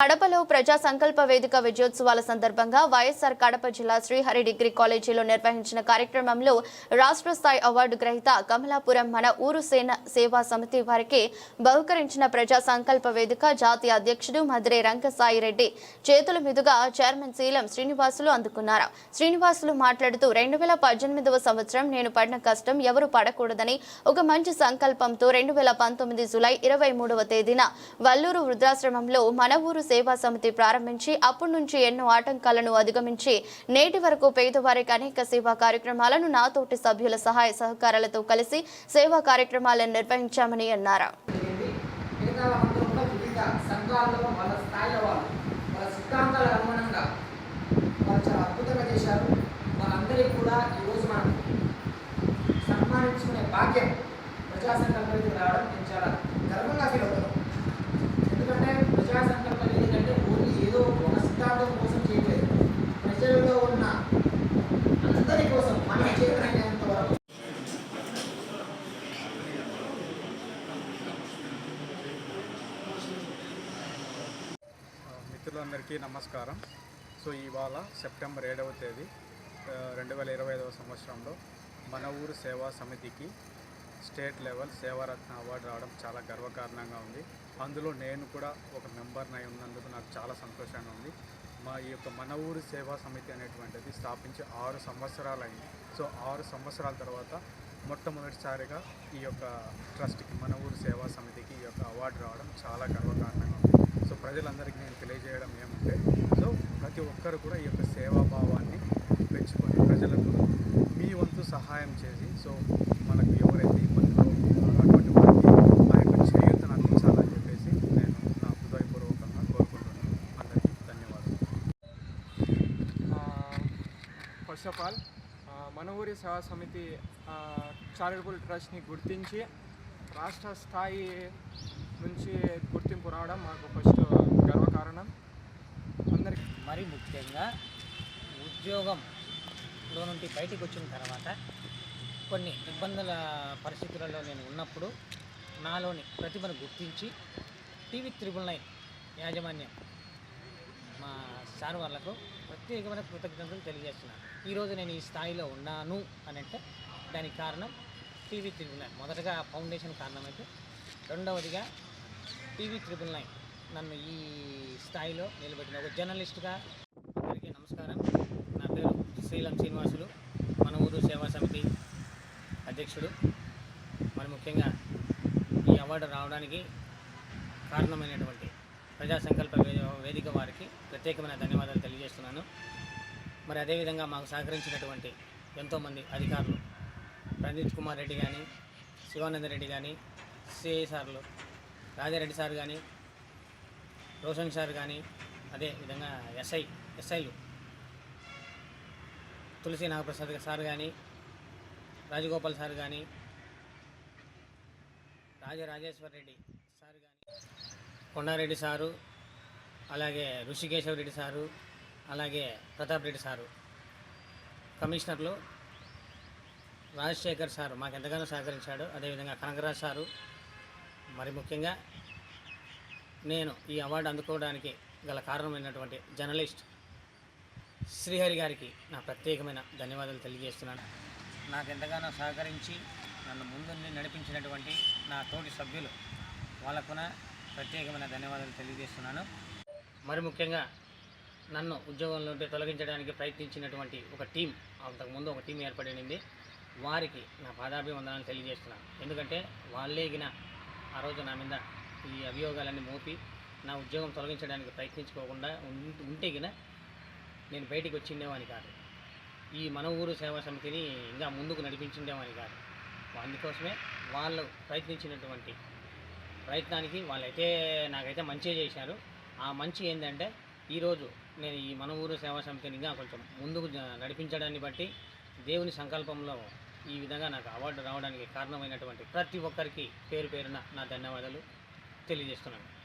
కడపలో ప్రజా సంకల్ప వేదిక విజయోత్సవాల సందర్భంగా వైఎస్ఆర్ కడప జిల్లా శ్రీహరి డిగ్రీ కాలేజీలో నిర్వహించిన కార్యక్రమంలో రాష్ట్ర స్థాయి అవార్డు గ్రహీత కమలాపురం మన ఊరు సేన సేవా సమితి వారికి బహుకరించిన ప్రజా సంకల్ప వేదిక జాతీయ అధ్యక్షుడు మధురే రంగసాయిరెడ్డి చేతుల మీదుగా చైర్మన్ శీలం శ్రీనివాసులు అందుకున్నారు. శ్రీనివాసులు మాట్లాడుతూ రెండు వేల పద్దెనిమిదవ సంవత్సరం నేను పడిన కష్టం ఎవరు పడకూడదని ఒక మంచి సంకల్పంతో రెండు వేల పంతొమ్మిది జులై ఇరవై మూడవ తేదీన వల్లూరు వృద్ధాశ్రమంలో మన ఊరు సేవా సమితి ప్రారంభించి అప్పటి నుంచి ఎన్నో ఆటంకాలను అధిగమించి నేటి వరకు పేదవారికి అనేక సేవా కార్యక్రమాలను నాతోటి సభ్యుల సహాయ సహకారాలతో కలిసి సేవా కార్యక్రమాలను నిర్వహించామని అన్నారు. భాగ్యం ప్రజా సంకల్ప రావడం నేను చాలా గర్వంగా ఫీల్ అవుతున్నాను ఎందుకంటే ప్రజా సంకల్ప వేదిక అంటే ఓన్లీ ఏదో ఒక సిద్ధాంతం కోసం చేయలేదు ప్రజలలో ఉన్న అందరి కోసం మన చేతనైనంత వరకు మిత్రులందరికీ నమస్కారం. సో ఇవాళ సెప్టెంబర్ ఏడవ తేదీ రెండు వేల ఇరవై ఐదవ సంవత్సరంలో మన ఊరు సేవా సమితికి స్టేట్ లెవెల్ సేవారత్న అవార్డు రావడం చాలా గర్వకారణంగా ఉంది. అందులో నేను కూడా ఒక మెంబర్నై ఉన్నందుకు నాకు చాలా సంతోషంగా ఉంది. మా ఈ యొక్క మన ఊరు సేవా సమితి అనేటువంటిది స్థాపించి ఆరు సంవత్సరాలైంది. సో ఆరు సంవత్సరాల తర్వాత మొట్టమొదటిసారిగా ఈ యొక్క ట్రస్ట్కి మన ఊరు సేవా సమితికి ఈ యొక్క అవార్డు రావడం చాలా గర్వకారణంగా ఉంది. సో ప్రజలందరికీ నేను తెలియజేయడం ఏమంటే సో ప్రతి ఒక్కరు కూడా ఈ యొక్క సేవాభావాన్ని పెంచుకొని ప్రజలకు మీ వంతు సహాయం చేసి సో మనకు ఎవరైతే ఇబ్బందులు అటువంటి వారికి ఆ యొక్క చేయూతను అందించాలని చెప్పేసి నేను నా హృదయపూర్వకంగా కోరుకుంటున్నాను. అందరికీ ధన్యవాదాలు. ఫస్ట్ ఆఫ్ ఆల్ మన ఊరి సేవా సమితి చారిటబుల్ ట్రస్ట్ని గుర్తించి రాష్ట్ర స్థాయి నుంచి గుర్తింపు రావడం మాకు ఫస్ట్ గర్వకారణం. అందరికి మరి ముఖ్యంగా ఉద్యోగంలో నుండి బయటికి వచ్చిన తర్వాత కొన్ని ఇబ్బందుల పరిస్థితులలో నేను ఉన్నప్పుడు నాలోని ప్రతిభను గుర్తించి టీవీ త్రిబుల్ నైన్ యాజమాన్యం మా సార్ వాళ్ళకు ప్రత్యేకమైన కృతజ్ఞతలు తెలియజేస్తున్నాను. ఈరోజు నేను ఈ స్థాయిలో ఉన్నాను అని అంటే దానికి కారణం టీవీ త్రిబుల్ నైన్. మొదటగా ఫౌండేషన్ కారణమైతే రెండవదిగా టీవీ ట్రిపుల్ నైన్. నన్ను ఈ స్థాయిలో నిలబెట్టిన ఒక జర్నలిస్ట్గా అందరికీ నమస్కారం. నా పేరు శ్రీలం శ్రీనివాసులు. మన ఊరు సేవా సమితి అధ్యక్షుడు. మరి ముఖ్యంగా ఈ అవార్డు రావడానికి కారణమైనటువంటి ప్రజా సంకల్ప వే- వేదిక వారికి ప్రత్యేకమైన ధన్యవాదాలు తెలియజేస్తున్నాను. మరి అదేవిధంగా మాకు సహకరించినటువంటి ఎంతోమంది అధికారులు రంజిత్ కుమార్ రెడ్డి కానీ శివానంద రెడ్డి కానీ సిఐసార్లు రాజారెడ్డి సార్ కానీ రోషన్ సార్ కానీ అదే విధంగా ఎస్ఐ ఎస్ఐలు తులసి నాగప్రసాద్ సార్ కానీ రాజగోపాల్ సార్ కానీ రాజరాజేశ్వర్ రెడ్డి సార్ కానీ కొండారెడ్డి సారు అలాగే ఋషికేశవ రెడ్డి సారు అలాగే ప్రతాప్ రెడ్డి సారు. కమిషనర్లు రాజశేఖర్ సారు మాకు ఎంతగానో సహకరించాడు. అదేవిధంగా కనకరాజ్ సారు మరి ముఖ్యంగా నేను ఈ అవార్డు అందుకోవడానికి గల కారణమైనటువంటి జర్నలిస్ట్ శ్రీహరి గారికి నా ప్రత్యేకమైన ధన్యవాదాలు తెలియజేస్తున్నాను. నాకు ఎంతగానో సహకరించి నన్ను ముందుండి నడిపించినటువంటి నా తోటి సభ్యులు వాళ్ళకున ప్రత్యేకమైన ధన్యవాదాలు తెలియజేస్తున్నాను. మరి ముఖ్యంగా నన్ను ఉద్యోగంలో నుండి తొలగించడానికి ప్రయత్నించినటువంటి ఒక టీం అంతకుముందు ఒక టీం ఏర్పడింది వారికి నా పాదాభివందనాలు తెలియజేస్తున్నాను. ఎందుకంటే వాళ్ళేగిన ఆ రోజు నా మీద ఈ అభియోగాలన్నీ మోపి నా ఉద్యోగం తొలగించడానికి ప్రయత్నించుకోకుండా ఉం- ఉంటే గిన నేను బయటికి వచ్చిండేవాని కాదు. ఈ మన ఊరు సేవా సమితిని ఇంకా ముందుకు నడిపించిండేవాని కాదు. అందుకోసమే వాళ్ళు ప్రయత్నించినటువంటి ప్రయత్నానికి వాళ్ళైతే నాకైతే మంచి చేశారు. ఆ మంచి ఏంటంటే ఈరోజు నేను ఈ మన ఊరు సేవా సమితిని ఇంకా కొంచెం ముందుకు నడిపించడాన్ని బట్టి దేవుని సంకల్పంలో ఈ విధంగా నాకు అవార్డు రావడానికి కారణమైనటువంటి ప్రతి ఒక్కరికి పేరు పేరున నా ధన్యవాదాలు తెలియజేస్తున్నాను.